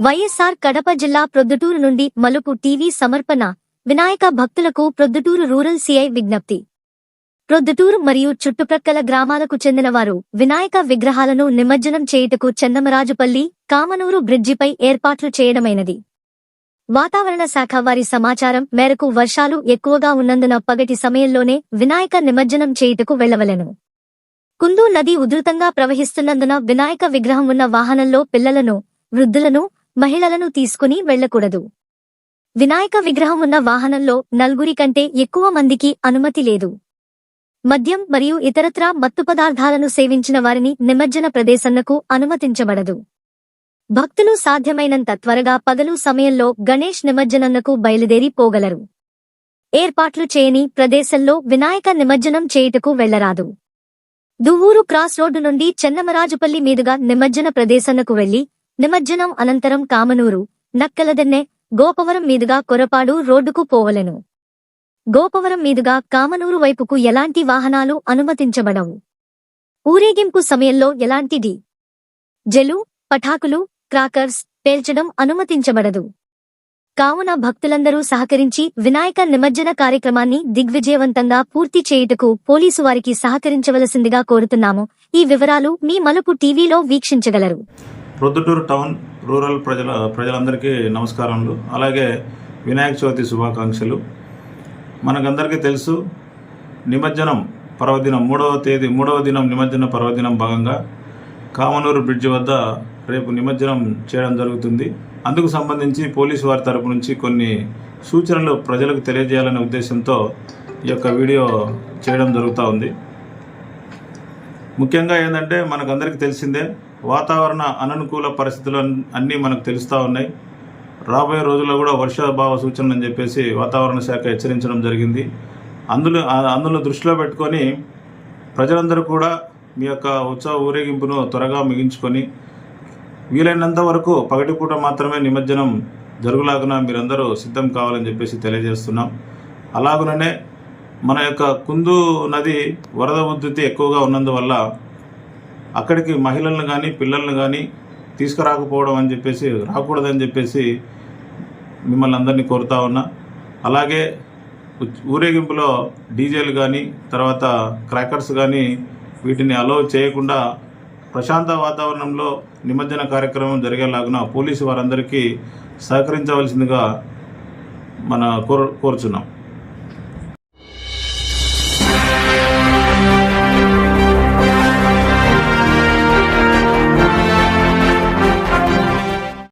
వైఎస్ఆర్ కడప జిల్లా ప్రొద్దుటూరు నుండి మలుపు టీవీ సమర్పణ వినాయక భక్తులకు ప్రొద్దుటూరు రూరల్ సిఐ విజ్ఞప్తి. ప్రొద్దుటూరు మరియు చుట్టుప్రక్కల గ్రామాలకు చెందినవారు వినాయక విగ్రహాలను నిమజ్జనం చేయుటకు చెన్నమరాజుపల్లి కామనూరు బ్రిడ్జిపై ఏర్పాట్లు చేయడమైనది. వాతావరణ శాఖ వారి సమాచారం మేరకు వర్షాలు ఎక్కువగా ఉన్నందున పగటి సమయంలోనే వినాయక నిమజ్జనం చేయుటకు వెళ్ళవలెను. కుందు నది ఉధృతంగా ప్రవహిస్తున్నందున వినాయక విగ్రహం ఉన్న వాహనంలో పిల్లలను వృద్ధులను మహిళలను తీసుకుని వెళ్ళకూడదు వినాయక విగ్రహం ఉన్న వాహనంలో నలుగురి కంటే ఎక్కువ మందికి అనుమతి లేదు. మద్యం మరియు ఇతరత్రా మత్తు పదార్థాలను సేవించిన వారిని నిమజ్జన ప్రదేశన్నకు అనుమతించబడదు. భక్తులు సాధ్యమైనంత త్వరగా పగలు సమయంలో గణేష్ నిమజ్జనన్నకు బయలుదేరి పోగలరు. ఏర్పాట్లు చేయని ప్రదేశంలో వినాయక నిమజ్జనం చేయుటకు వెళ్ళరాదు. దువ్వూరు క్రాస్ రోడ్డు నుండి చెన్నమరాజుపల్లి మీదుగా నిమజ్జన ప్రదేశన్నకు వెళ్ళి నిమజ్జనం అనంతరం కామనూరు నక్కలదన్నె గోపవరం మీదుగా కొరపాడు రోడ్డుకు పోవలెను. గోపవరం మీదుగా కామనూరు వైపుకు ఎలాంటి వాహనాలు అనుమతించబడవు. ఊరేగింపు సమయంలో ఎలాంటిది జలు పటాకులు క్రాకర్స్ పేల్చడం అనుమతించబడదు. కావున భక్తులందరూ సహకరించి వినాయక నిమజ్జన కార్యక్రమాన్ని దిగ్విజయవంతంగా పూర్తి చేయుటకు పోలీసు వారికి సహకరించవలసిందిగా కోరుతున్నాము. ఈ వివరాలు మీ మలుపు టీవీలో వీక్షించగలరు. ప్రొద్దుటూరు టౌన్ రూరల్ ప్రజల ప్రజలందరికీ నమస్కారములు. అలాగే వినాయక చవితి శుభాకాంక్షలు. మనకందరికీ తెలుసు నిమజ్జనం పర్వదినం మూడవ తేదీ మూడవ దినం నిమజ్జన పర్వదినం భాగంగా కామనూరు బ్రిడ్జి వద్ద రేపు నిమజ్జనం చేయడం జరుగుతుంది. అందుకు సంబంధించి పోలీసు వారి తరపు నుంచి కొన్ని సూచనలు ప్రజలకు తెలియజేయాలనే ఉద్దేశంతో ఈ యొక్క వీడియో చేయడం జరుగుతూ ఉంది. ముఖ్యంగా ఏంటంటే మనకందరికీ తెలిసిందే వాతావరణ అననుకూల పరిస్థితులు అన్నీ మనకు తెలుస్తూ ఉన్నాయి. రాబోయే రోజుల్లో కూడా వర్షాభావ సూచనలు అని చెప్పేసి వాతావరణ శాఖ హెచ్చరించడం జరిగింది. అందులో అందులో దృష్టిలో పెట్టుకొని ప్రజలందరూ కూడా మీ యొక్క ఉత్సవ ఊరేగింపును త్వరగా ముగించుకొని వీలైనంత వరకు పగటిపూట మాత్రమే నిమజ్జనం జరుగులాగున మీరందరూ సిద్ధం కావాలని చెప్పేసి తెలియజేస్తున్నాం. అలాగుననే మన యొక్క కుందు నది వరద ఉధృతి ఎక్కువగా ఉన్నందువల్ల అక్కడికి మహిళలను కానీ పిల్లలను కానీ తీసుకురాకపోవడం అని చెప్పేసి రాకూడదని చెప్పేసి మిమ్మల్ని అందరినీ కోరుతా ఉన్నా. అలాగే ఊరేగింపులో డీజేలు కానీ తర్వాత క్రాకర్స్ కానీ వీటిని అలో చేయకుండా ప్రశాంత వాతావరణంలో నిమజ్జన కార్యక్రమం జరిగేలాగున పోలీసు వారందరికీ సహకరించవలసిందిగా మన కోరు కోరుచున్నాం.